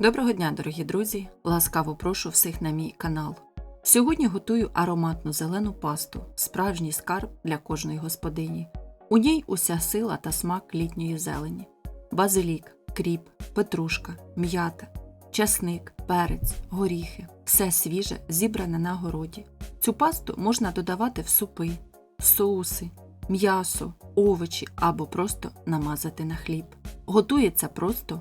Доброго дня, дорогі друзі! Ласкаво прошу всіх на мій канал. Сьогодні готую ароматну зелену пасту, справжній скарб для кожної господині. У ній уся сила та смак літньої зелені: базилік, кріп, петрушка, м'ята, часник, перець, горіхи все свіже, зібране на городі. Цю пасту можна додавати в супи, соуси, м'ясо, овочі або просто намазати на хліб. Готується просто,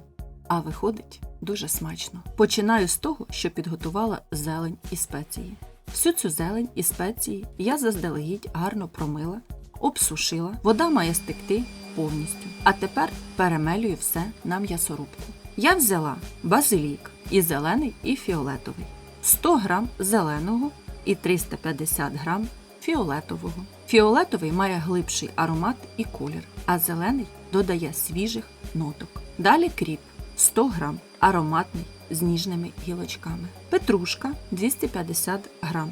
а виходить дуже смачно. Починаю з того, що підготувала зелень і спеції. Всю цю зелень і спеції я заздалегідь гарно промила, обсушила, вода має стекти повністю. А тепер перемелюю все на м'ясорубку. Я взяла базилік і зелений, і фіолетовий, 100 г зеленого і 350 г фіолетового. Фіолетовий має глибший аромат і колір, а зелений додає свіжих ноток. Далі кріп 100 г, ароматний з ніжними гілочками. Петрушка 250 г.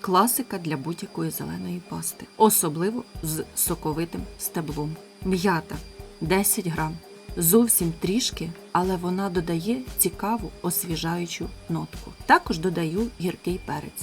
Класика для будь-якої зеленої пасти, особливо з соковитим стеблом. М'ята 10 г. Зовсім трішки, але вона додає цікаву освіжаючу нотку. Також додаю гіркий перець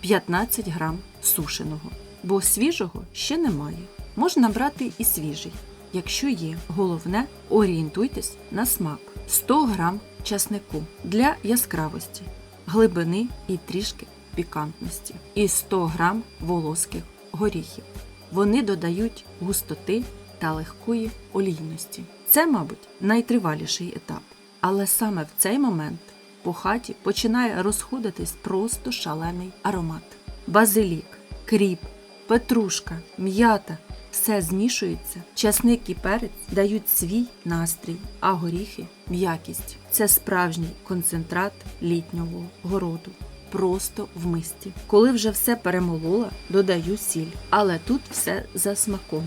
15 г сушеного, бо свіжого ще немає. Можна брати і свіжий, якщо є. Головне, орієнтуйтесь на смак. 100 г часнику для яскравості, глибини і трішки пікантності. І 100 г волоських горіхів. Вони додають густоти та легкої олійності. Це, мабуть, найтриваліший етап. Але саме в цей момент по хаті починає розходитись просто шалений аромат. Базилік, кріп, петрушка, м'ята все змішується, часник і перець дають свій настрій, а горіхи м'якість. Це справжній концентрат літнього городу. Просто в мисті. Коли вже все перемолола, додаю сіль, але тут все за смаком.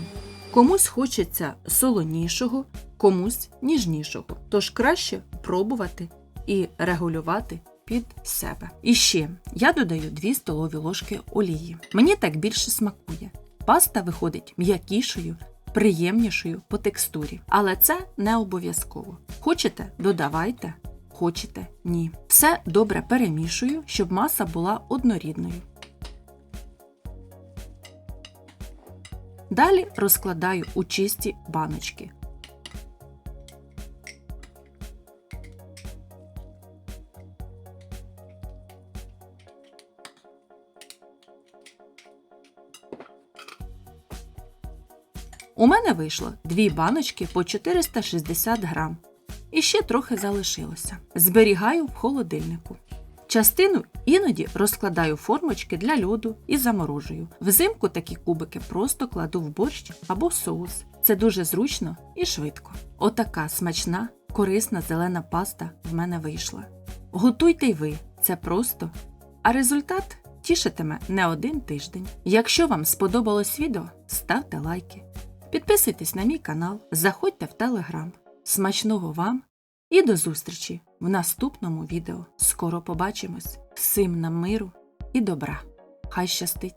Комусь хочеться солонішого, комусь ніжнішого. Тож краще пробувати і регулювати під себе. І ще я додаю 2 столові ложки олії. Мені так більше смакує. Паста виходить м'якішою, приємнішою по текстурі. Але це не обов'язково. Хочете додавайте, хочете ні. Все добре перемішую, щоб маса була однорідною. Далі розкладаю у чисті баночки. У мене вийшло дві баночки по 460 грам. І ще трохи залишилося. Зберігаю в холодильнику. Частину іноді розкладаю формочки для льоду і заморожую. Взимку такі кубики просто кладу в борщ або соус. Це дуже зручно і швидко. Отака смачна, корисна зелена паста в мене вийшла. Готуйте й ви, це просто. А результат тішитиме не один тиждень. Якщо вам сподобалось відео, ставте лайки. Підписуйтесь на мій канал, заходьте в телеграм. Смачного вам і до зустрічі в наступному відео. Скоро побачимось. Всім нам миру і добра. Хай щастить!